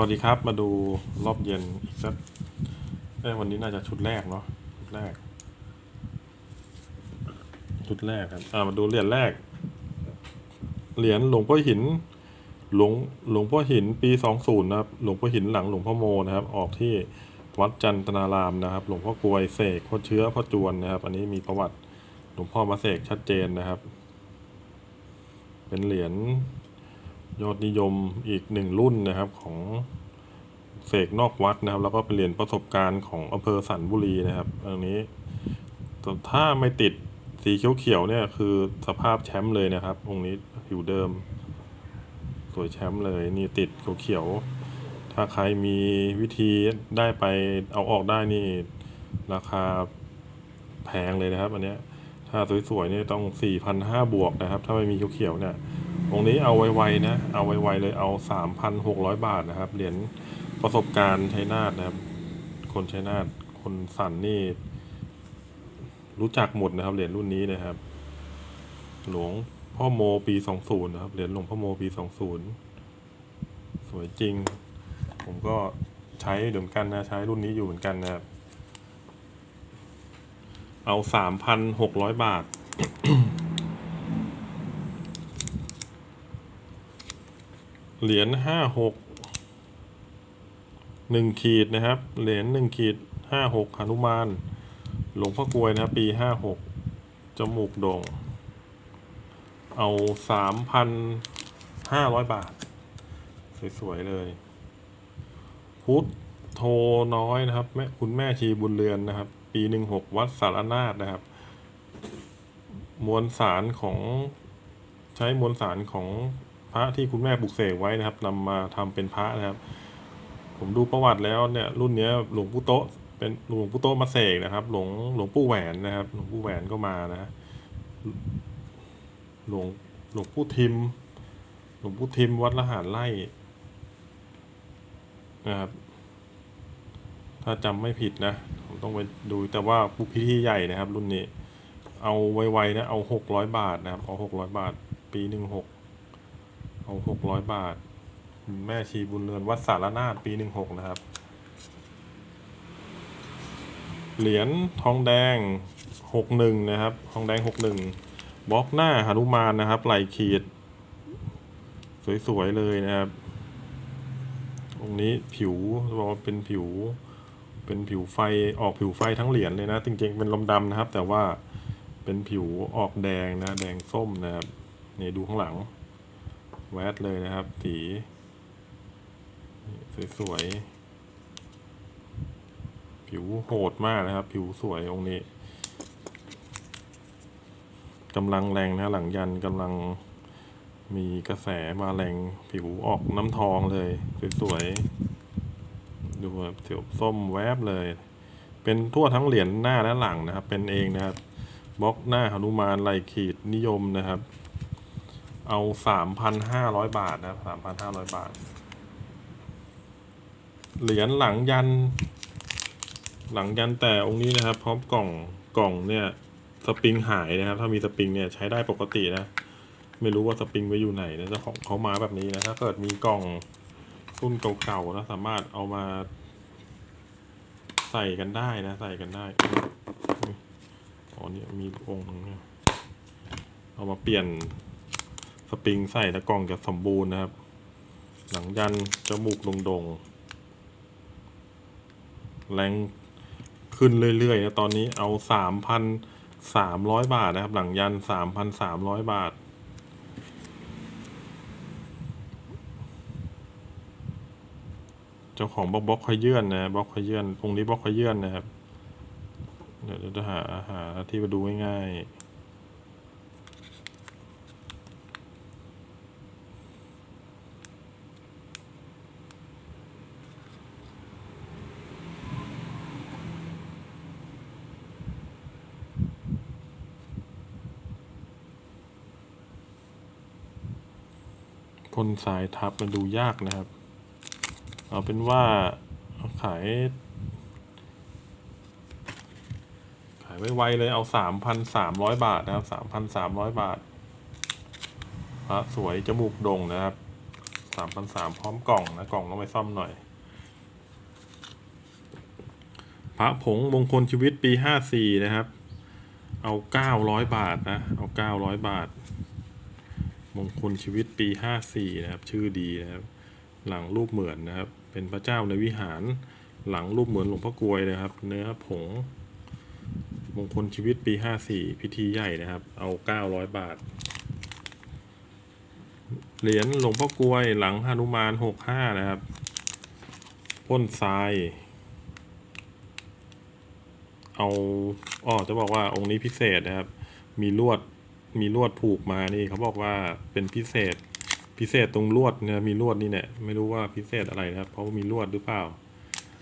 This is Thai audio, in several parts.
วัสดีครับมาดูรอบเย็นอีกสักเอ้วันนี้น่าจะชุดแรกเนาะชุดแรก ชุดแรกครับอ่ามาดูเหรียญแรก เหรียญหลวงพ่อหิน หลวงหลวงพ่อหินปีสองศูนย์นะครับ หลวงพ่อหินหลังหลวงพ่อโมนะครับ ออกที่วัดจันทนารามนะครับ หลวงพ่อกลวยเสกพ่อเชื้อพ่อจวนนะครับ อันนี้มีประวัติหลวงพ่อมาเสกชัดเจนนะครับ เป็นเหรียญ ยอดนิยมอีกหนึ่งรุ่นนะครับของเสกนอกวัดนะครับ แล้วก็เป็นเหรียญประสบการณ์ของอำเภอสันบุรีนะครับอันนี้ถ้าไม่ติดสีเขียวๆเนี่ยคือสภาพแชมป์เลยนะครับองค์นี้ผิวเดิม สวยแชมป์เลยนี่ติดเขียวๆถ้าใครมีวิธีได้ไปเอาออกได้นี่ ราคาแพงเลยนะครับ อันเนี้ยถ้าสวยๆนี่ต้อง4 5 0 0บวกนะครับ ถ้าไม่มีเขียวๆเนี่ย องนี้เอาไวๆนะ เอาไวๆเลยเอาสามพันหกร้อยบาทนะครับ เหรียญประสบการณ์ชัยนาทนะครับ คนชัยนาทคนสันนี่ รู้จักหมดนะครับ เหรียญรุ่นนี้นะครับ หลวงพ่อโมปีสองศูนย์นะครับ เหรียญหลวงพ่อโมปีสองศูนย์สวยจริง ผมก็ใช้เหมือนกันนะ ใช้รุ่นนี้อยู่เหมือนกันนะครับ เอาสามพันหกร้อยบาท เหรียญห้าหกหนึ่งขีดนะครับ เหรียญหนึ่งขีดห้าหกหนุมาน หลวงพ่อกลวยนะครับ ปีห้าหกจมูกโด่ง เอาสามพันห้าร้อยบาท สวย ๆ เลย พุทธโทน้อยนะครับ แม่คุณแม่ชีบุญเรือนนะครับ ปีหนึ่งหกวัดสารนาฏนะครับ มวลสารของใช้มวลสารของ พระที่คุณแม่ปลุกเสกไว้นะครับนำมาทำเป็นพระนะครับ ผมดูประวัติแล้วเนี่ยรุ่นนี้หลวงปู่โตเป็นหลวงปู่โตมาเสกนะครับ หลวงหลวงปู่แหวนนะครับหลวงปู่แหวนก็มานะหลวงหลวงปู่ทิม หลวงปู่ทิมวัดละหารไร่นะครับถ้าจำไม่ผิดนะ ผมต้องไปดูแต่ว่าพิธีใหญ่นะครับ รุ่นนี้ เอาไวๆนะ เอาหกร้อยบาทนะครับ เอาหกร้อยบาท ปีหนึ่งหก เอาหกร้อยบาท แม่ชีบุญเรือนวัดสารนาฏปีหนึ่งหกนะครับ เหรียญทองแดงหกหนึ่งนะครับ ทองแดงหกหนึ่งบล็อกหน้าหนุมานนะครับ ไหลขีด สวยๆเลยนะครับ องค์นี้ผิวบอกว่าเป็นผิว เป็นผิวไฟออกผิวไฟทั้งเหรียญเลยนะ จริงๆเป็นลมดำนะครับ แต่ว่าเป็นผิวออกแดงนะ แดงส้มนะครับ นี่ดูข้างหลัง แวดเลยนะครับ สีสวยๆ ผิวโหดมากนะครับ ผิวสวยองค์นี้กำลังแรงนะหลังยันกำลังมีกระแสมาแรงผิวออกน้ำทองเลย สวยๆ ดูแบบเสียวส้มแวบเลย เป็นทั่วทั้งเหรียญหน้าและหลังนะครับ เป็นเองนะครับบล็อกหน้าหนุมานลายขีดนิยมนะครับ เอาสามพันห้าร้อยบาทนะสามพันห้าร้อยบาท เหรียญหลังยัน หลังยันแต่องค์นี้นะครับ พร้อมกล่องกล่องเนี่ยสปริงหายนะครับ ถ้ามีสปริงเนี่ยใช้ได้ปกตินะ ไม่รู้ว่าสปริงไว้อยู่ไหนนะเจ้าของเขามาแบบนี้นะถ้าเกิดมีกล่องรุ่นเก่าๆนะสามารถเอามา ใส่กันได้นะ ใส่กันได้อ๋อเนี่ยมีองค์นึงเนี่ยเอามาเปลี่ยน สปริงใส่แล้วกล่องจะสมบูรณ์นะครับ หลังยันจมูกดงๆ แรงขึ้นเรื่อยๆนะตอนนี้เอาสามพันสามร้อยบาทนะครับ หลังยันสามพันสามร้อยบาท เจ้าของบล็อกบล็อกคอยเยื่อนนะบล็อกคอยเยื่อนตรงนี้บล็อกคอยเยื่อนนะครับ เดี๋ยวจะหาหาที่มาดูง่ายๆ พ่นสายทับมันดูยากนะครับ เอาเป็นว่าขาย ขายไวๆเลยเอาสามพันสามร้อยบาทนะครับสามพันสามร้อยบาทพระสวยจมูกโด่งนะครับสามพันสามพร้อมกล่องนะกล่องต้องไปซ่อมหน่อย พระผงมงคลชีวิตปีห้าสี่นะครับ เอาเก้าร้อยบาทนะ เอาเก้าร้อยบาท มงคลชีวิตปีห้าสี่นะครับ ชื่อดีนะครับ หลังรูปเหมือนนะครับ เป็นพระเจ้าในวิหาร หลังรูปเหมือนหลวงพ่อกลวยนะครับ เนื้อผง มงคลชีวิตปีห้าสี่พิธีใหญ่นะครับ เอาเก้าร้อยบาท เหรียญหลวงพ่อกลวยหลังหนุมานหกห้านะครับ พ่นทรายเอาอ๋อจะบอกว่าองค์นี้พิเศษนะครับ มีลวด มีลวดผูกมานี่เขาบอกว่าเป็นพิเศษพิเศษตรงลวดเนี่ยมีลวดนี่เนี่ยไม่รู้ว่าพิเศษอะไรนะครับ เพราะว่ามีลวดหรือเปล่า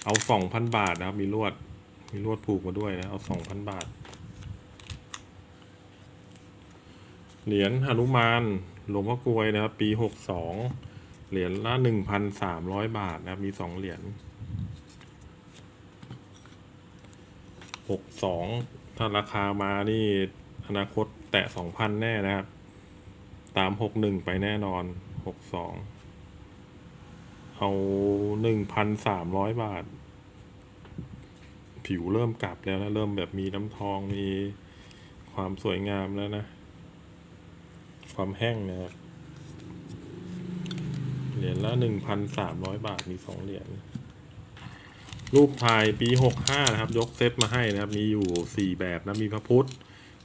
เอาสองพันบาทนะครับ มีลวด มีลวดผูกมาด้วยนะเอาสองพันบาท เหรียญหนุมานหลวงพ่อกลวยนะครับ ปีหกสองเหรียญละหนึ่งพันสามร้อยบาทนะครับ มีสองเหรียญหกสองถ้าราคามานี่ อนาคตแตะสองพันแน่นะครับ ตามหกหนึ่งไปแน่นอนหกสองเอาหนึ่งพันสามร้อยบาท ผิวเริ่มกลับแล้วนะ เริ่มแบบมีน้ำทองมีความสวยงามแล้วนะ ความแห้งนะครับเหรียญละหนึ่งพันสามร้อยบาทมีสองเหรียญรูปถ่ายปีหกห้านะครับ ยกเซตมาให้นะครับ มีอยู่สี่แบบนะ มีพระพุทธ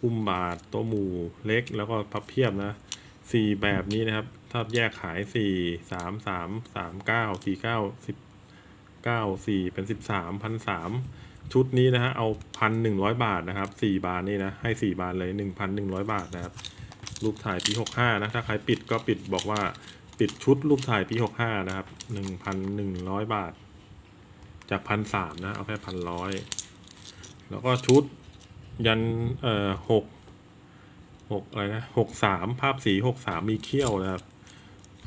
อุ้มบาทโต๊ะหมู่เล็ก แล้วก็พับเพียบนะสี่แบบนี้นะครับ ถ้าแยกขายสี่สามสามสามเก้าสี่เก้าสิบเก้าสี่เป็นสิบสามพันสามชุดนี้นะฮะเอาพันหนึ่งร้อยบาทนะครับสี่บาทนี่นะให้สี่บาทเลยหนึ่งพันหนึ่งร้อยบาทนะครับรูปถ่ายปีหกห้านะถ้าใครปิดก็ปิดบอกว่าปิดชุดรูปถ่ายปีหกห้านะครับหนึ่งพันหนึ่งร้อยบาท จากพันสามนะเอาแค่พันร้อยแล้วก็ชุด ยันเอ่อหกหกอะไรนะหกสามภาพสีหกสามมีเขี้ยวนะครับ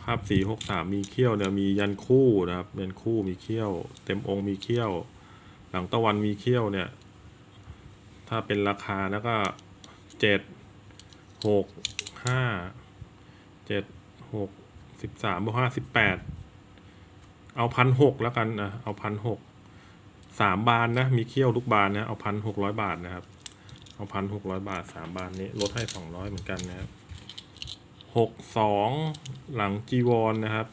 ภาพสีหกสามมีเขี้ยวเนี่ยมียันคู่นะครับยันคู่มีเขี้ยว เต็มองค์มีเขี้ยว หลังตะวันมีเขี้ยวเนี่ย ถ้าเป็นราคาแล้วก็เจ็ดหกห้าเจ็ดหกสิบสามบวกห้าสิบแปดเอาพันหกแล้วกันนะเอาพันหกสามบานนะมีเขี้ยวทุกบานนะเอาพันหกร้อยบาทนะครับ เอาพันหกร้อยบาทสามบานนี้ลดให้สองร้อยเหมือนกันนะครับหกสองหลังจีวรนนะครับ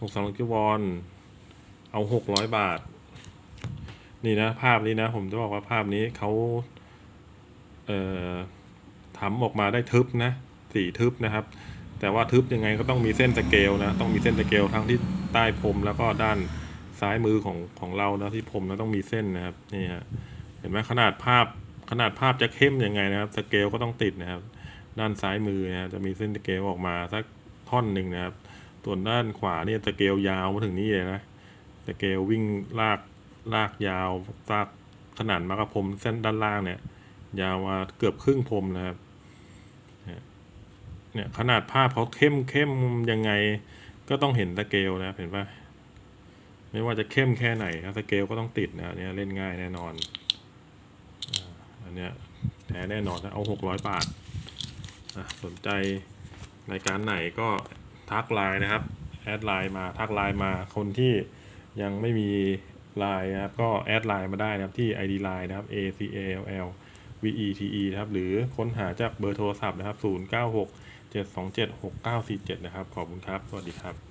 หกสองหลังจีวรเอาหกร้อยบาท นี่นะภาพนี้นะ ผมจะบอกว่าภาพนี้เขาเอ่อทำออกมาได้ทึบนะสีทึบนะครับ แต่ว่าทึบยังไงก็ต้องมีเส้นสเกลนะ ต้องมีเส้นสเกลทั้งที่ใต้พรมแล้วก็ด้านซ้ายมือของของเรานะที่พรมนะต้องมีเส้นนะครับนี่ฮะเห็นไหมขนาดภาพ ขนาดภาพจะเข้มยังไงนะครับสเกลก็ต้องติดนะครับ ด้านซ้ายมือนะจะมีเส้นสเกลออกมาสักท่อนหนึ่งนะครับ ส่วนด้านขวาเนี่ยสเกลยาวมาถึงนี่เลยนะสเกลวิ่งลากลากยาวลากขนาดมากระพรมเส้นด้านล่างเนี่ย ยาวมาเกือบครึ่งพรมนะครับเนี่ยขนาดภาพเขาเข้มเข้มยังไง ก็ต้องเห็นสเกลนะเห็นปะไม่ว่าจะเข้มแค่ไหนนะสเกลก็ต้องติดนะเนี่ยเล่นง่ายแน่นอน อันเนี้ยแท้แน่นอนนะเอาหกร้อยบาทสนใจรายการไหนก็ทักไลน์นะครับ แอดไลน์มาทักไลน์มาคนที่ยังไม่มีไลน์นะครับ ก็แอดไลน์มาได้นะครับที่ ID ไลน์นะครับ A C A L L V E T E นะครับ หรือค้นหาจากเบอร์โทรศัพท์นะครับ 0 9 6 7 2 7 6 9 4 7 นะครับ ขอบคุณครับ สวัสดีครับ